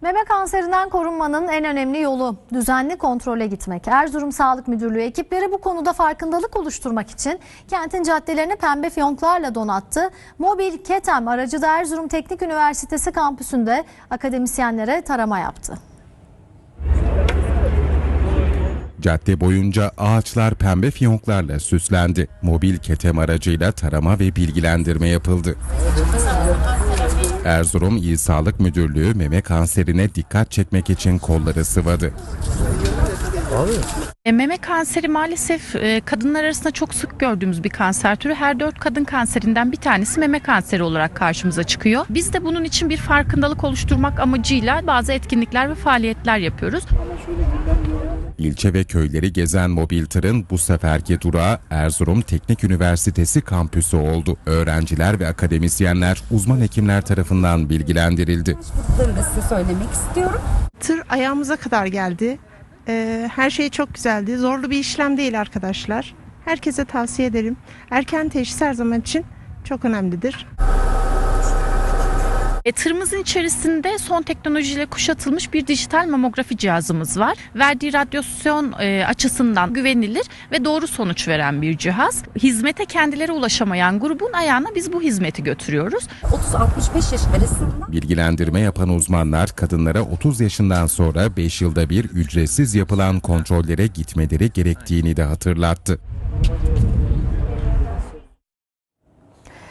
Meme kanserinden korunmanın en önemli yolu düzenli kontrole gitmek. Erzurum Sağlık Müdürlüğü ekipleri bu konuda farkındalık oluşturmak için kentin caddelerini pembe fiyonklarla donattı. Mobil Ketem aracı da Erzurum Teknik Üniversitesi kampüsünde akademisyenlere tarama yaptı. Cadde boyunca ağaçlar pembe fiyonklarla süslendi. Mobil ketem aracıyla tarama ve bilgilendirme yapıldı. Erzurum İl Sağlık Müdürlüğü meme kanserine dikkat çekmek için kolları sıvadı. E, Meme kanseri maalesef e, kadınlar arasında çok sık gördüğümüz bir kanser türü. Her dört kadın kanserinden bir tanesi meme kanseri olarak karşımıza çıkıyor. Biz de bunun için bir farkındalık oluşturmak amacıyla bazı etkinlikler ve faaliyetler yapıyoruz. İlçe ve köyleri gezen mobil tırın bu seferki durağı Erzurum Teknik Üniversitesi kampüsü oldu. Öğrenciler ve akademisyenler uzman hekimler tarafından bilgilendirildi. Bunları da size söylemek istiyorum. Tır ayağımıza kadar geldi. Ee, her şey çok güzeldi. Zorlu bir işlem değil arkadaşlar. Herkese tavsiye ederim. Erken teşhis her zaman için çok önemlidir. E, tırımızın içerisinde son teknolojiyle kuşatılmış bir dijital mamografi cihazımız var. Verdiği radyasyon e, açısından güvenilir ve doğru sonuç veren bir cihaz. Hizmete kendileri ulaşamayan grubun ayağına biz bu hizmeti götürüyoruz. 30-65 yaş arasında Bilgilendirme yapan uzmanlar kadınlara 30 yaşından sonra 5 yılda bir ücretsiz yapılan kontrollere gitmeleri gerektiğini de hatırlattı.